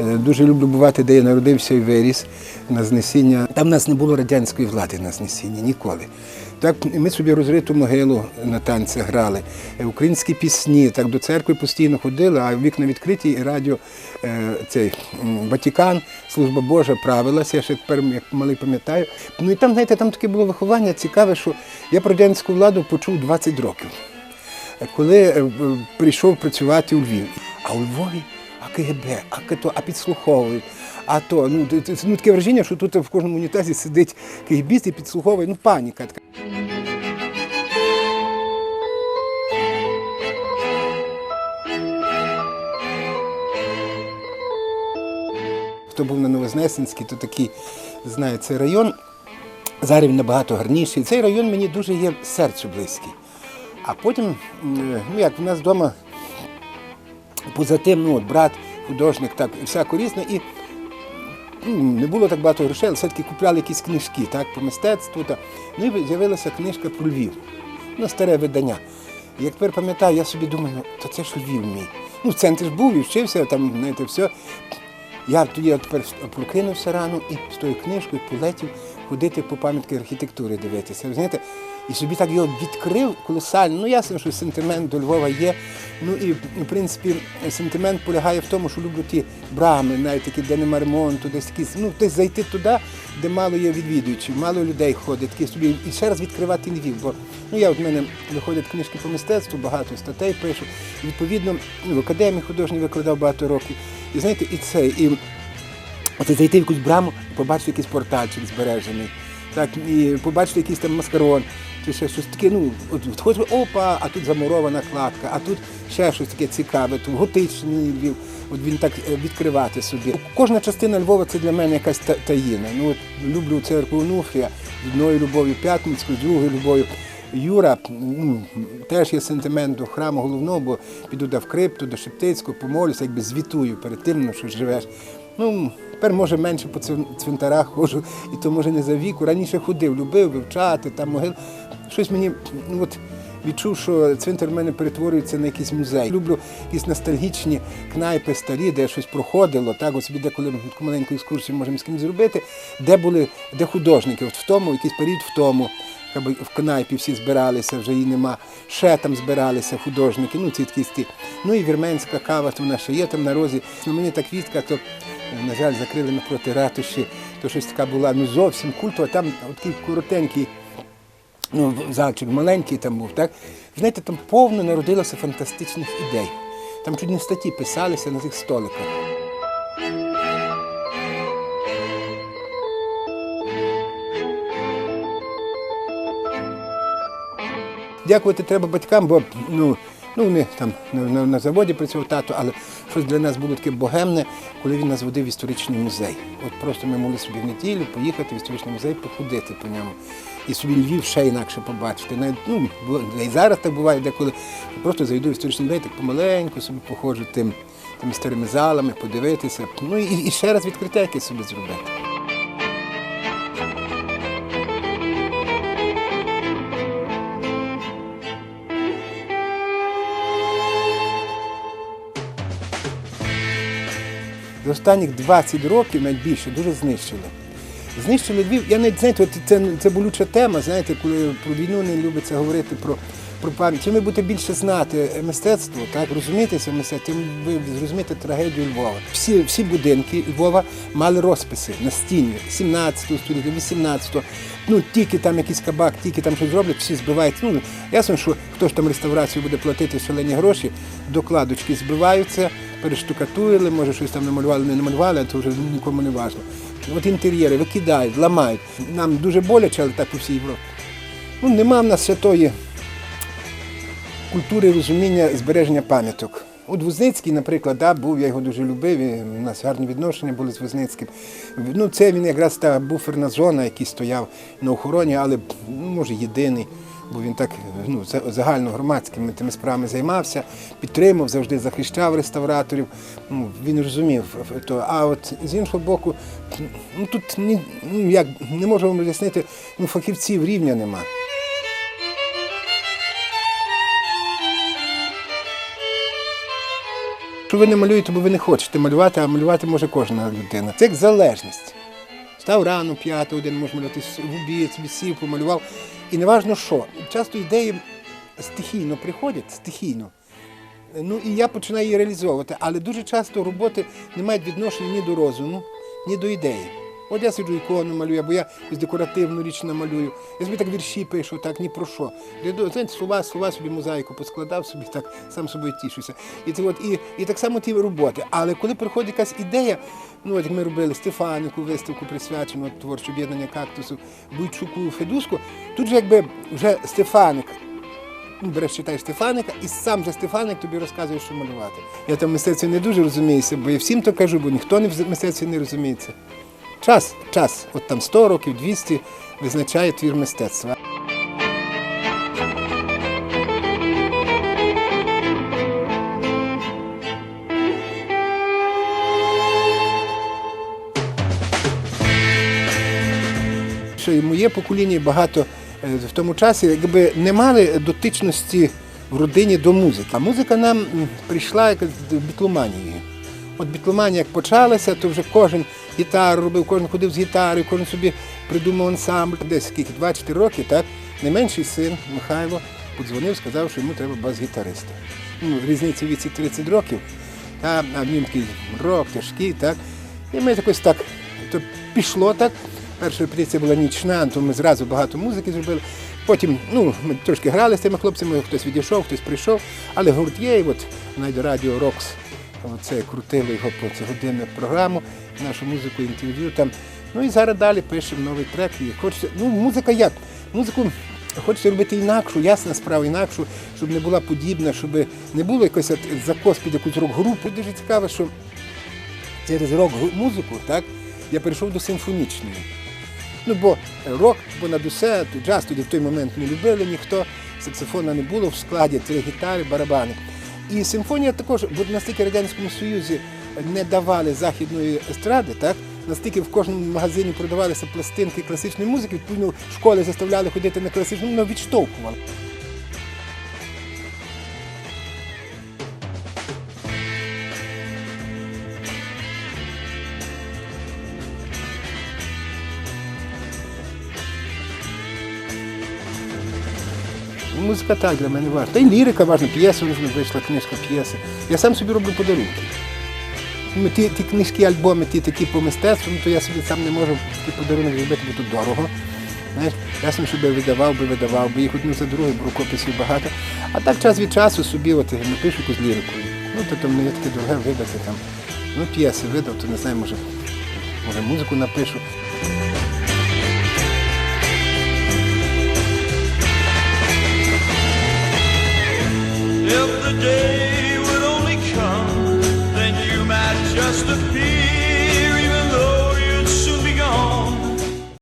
Е, Дуже люблю бувати, де я народився і виріс на знесіння. Там в нас не було радянської влади на знесіння ніколи. Так, ми собі розриту могилу на танцях грали, Е, українські пісні, так до церкви постійно ходили, а вікна відкриті, і радіо е, цей м, Ватикан, служба Божа правилася, я ще тепер як малий пам'ятаю. Ну і там, знаєте, там таке було виховання цікаве, що я про радянську владу почув 20 років коли прийшов працювати у Львів. А у Львові КГБ, а КТО, а підслуховують. А то ну, ну таке враження, що тут в кожному унітазі сидить КГБіст і підслуховує, ну паніка така. Хто був на Новознесенській, то такий знає цей район. Зараз він набагато гарніший. Цей район мені дуже є серцю близький. А потім, ну як у нас вдома, поза тим, ну от брат, художник, так, всяко різне, і ну, не було так багато грошей, але все-таки купляли якісь книжки, так, по мистецтву. Та. Ну і з'явилася книжка про Львів, ну, старе видання. І як тепер пам'ятаю, я собі думаю, ну, то це ж Львів мій. Ну, в центрі ж був і вчився, там, знаєте, все. Я тоді от тепер прокинувся рано і з тою книжкою полетів ходити по пам'ятки архітектури дивитися. Ви знаєте, і собі так його відкрив колосально. Ну, ясно, що сентимент до Львова є. Ну і в принципі сентимент полягає в тому, що люблю ті брами, навіть такі, де нема ремонту, десь якісь, ну, десь зайти туди, де мало є відвідувачів, мало людей ходить, такі собі, і ще раз відкривати Львів. Бо ну, я от в мене виходять книжки по мистецтву, багато статей пишу. І, відповідно, ну, в академії художній викладав багато років. І знаєте, і це, і Оце зайти в якусь браму, побачити якийсь портальчик збережений, так, і побачити якийсь там маскарон, чи ще щось таке, ну, от, хоч опа, а тут замурована кладка, а тут ще щось таке цікаве, тут готичний Львів, от він так е, відкривати собі. Кожна частина Львова це для мене якась та- таїна. Ну, от, люблю церкву Онуфрія, з одною любов'ю П'ятницьку, з другою любов'ю Юра, ну, теж є сентимент до храму головного, бо піду до в крипту, до Шептицького, помолюся, якби звітую перед тим, ну, що живеш. Ну, тепер може менше по цвин- цвинтарах ходжу, і то може не за віку. Раніше ходив, любив вивчати, там могил. Щось мені ну, от, відчув, що цвинтар в мене перетворюється на якийсь музей. Люблю якісь ностальгічні кнайпи старі, де щось проходило. Так, от собі деколи таку маленьку екскурсію можемо з кимось зробити, де були, де художники, от в тому, якийсь період в тому. В кнайпі всі збиралися, вже її нема. Ще там збиралися художники, ну ці такі сті. Ну і вірменська кава, то вона ще є там на розі. Ну, мені та квітка, то, на жаль, закрили напроти ратуші, то щось така була ну зовсім культова. Там такий коротенький ну, зальчик маленький там був, так? Знаєте, там повно народилося фантастичних ідей. Там чуть не статті писалися на цих столиках. Дякувати треба батькам, бо ну, ну вони там на, на, заводі працював тато, але щось для нас було таке богемне, коли він нас водив в історичний музей. От просто ми могли собі в неділю поїхати в історичний музей, походити по ньому. І собі Львів ще інакше побачити. Навіть, ну, і зараз так буває, деколи просто зайду в історичний музей, так помаленьку собі походжу тим, тими старими залами, подивитися. Ну і, і ще раз відкриття якесь собі зробити. За останніх 20 років, навіть більше, дуже знищили. Знищили Львів. Я не знаєте, от це, це болюча тема, знаєте, коли про війну не любиться говорити про, про пам'ять. Чим ви будете більше знати мистецтво, так, розумієтеся мистецтво, тим ви зрозумієте трагедію Львова. Всі, всі будинки Львова мали розписи на стіні 17 століття, 18 Ну, тільки там якийсь кабак, тільки там щось зроблять, всі збиваються. Ну, ясно, що хто ж там реставрацію буде платити шалені гроші, докладочки збиваються, перештукатурили, може щось там намалювали, не намалювали, а це вже нікому не важливо. От інтер'єри викидають, ламають. Нам дуже боляче, але так по всій Європі. Ну, нема в нас ще тої культури розуміння збереження пам'яток. От Возницький, наприклад, да, був, я його дуже любив, і у нас гарні відношення були з Возницьким. Ну, це він якраз та буферна зона, який стояв на охороні, але ну, може єдиний, бо він так ну, за- загальногромадськими тими справами займався, підтримав, завжди захищав реставраторів. Ну, він розумів то. А от з іншого боку, ну тут ні, ну, як, не можу вам роз'яснити, ну, фахівців рівня нема. Що ви не малюєте, бо ви не хочете малювати, а малювати може кожна людина. Це як залежність. Став рано, п'яту один може малювати в обід, собі сів, помалював. І неважно що. Часто ідеї стихійно приходять, стихійно. Ну і я починаю її реалізовувати. Але дуже часто роботи не мають відношення ні до розуму, ні до ідеї. От я сиджу ікону малюю, або я якусь декоративну річ намалюю. Я собі так вірші пишу, так ні про що. Знаєте, слова, слова собі мозаїку поскладав собі, так сам собою тішуся. І це от і, і так само ті роботи. Але коли приходить якась ідея, ну от як ми робили Стефанику, виставку присвячену от, творче об'єднання кактусу, Буйчуку, Федуску, тут же якби вже Стефаник ну, береш, читаєш Стефаника, і сам же Стефаник тобі розказує, що малювати. Я там мистецтві не дуже розуміюся, бо я всім то кажу, бо ніхто не в мистецтві не розуміється. Час, час, от там 100 років, 200 визначає твір мистецтва. що моє покоління багато е, в тому часі якби не мали дотичності в родині до музики. А музика нам прийшла з бітломанією. От бітломанія як почалася, то вже кожен гітару робив, кожен ходив з гітарою, кожен собі придумав ансамбль. Десь скільки, 2-4 роки, так? Найменший син Михайло подзвонив, сказав, що йому треба бас-гітариста. Ну, різниця віці 30 років, а він такий рок, тяжкий, так. І ми якось так то пішло так. Перша репетиція була нічна, то ми зразу багато музики зробили. Потім ну, ми трошки грали з тими хлопцями, хтось відійшов, хтось прийшов, але гурт є, і от навіть радіо Рокс це крутили його по цю годинну програму, нашу музику, інтерв'ю там. Ну і зараз далі пишемо новий трек. І хочеться, ну, музика як? Музику хочеться робити інакшу, ясна справа, інакшу, щоб не була подібна, щоб не було якось закос під якусь рок-групу. Дуже цікаво, що через рок-музику так, я перейшов до симфонічної. Ну, бо рок понад усе, джаз тоді в той момент не любили ніхто, саксофона не було в складі, три гітари, барабани. І симфонія також, бо настільки Радянському Союзі не давали західної естради, так? Настільки в кожному магазині продавалися пластинки класичної музики, відповідно, школи заставляли ходити на класичну, ну, відштовхували. Музика так для мене важна. Та й лірика важна, п'єса вийшла, книжка п'єси. Я сам собі роблю подарунки. Ну, ті, ті книжки, альбоми, ті такі по мистецтву, то я собі сам не можу такий подарунок зробити, бо тут дорого. Знаєш, я сам собі видавав би, видавав би, їх одну за другою, рукописів багато. А так час від часу собі от, напишу якусь лірику. Ну, то там не таке дороге видати там. Ну, п'єси видав, то не знаю, може, може музику напишу. if the day would only come, then you might just appear.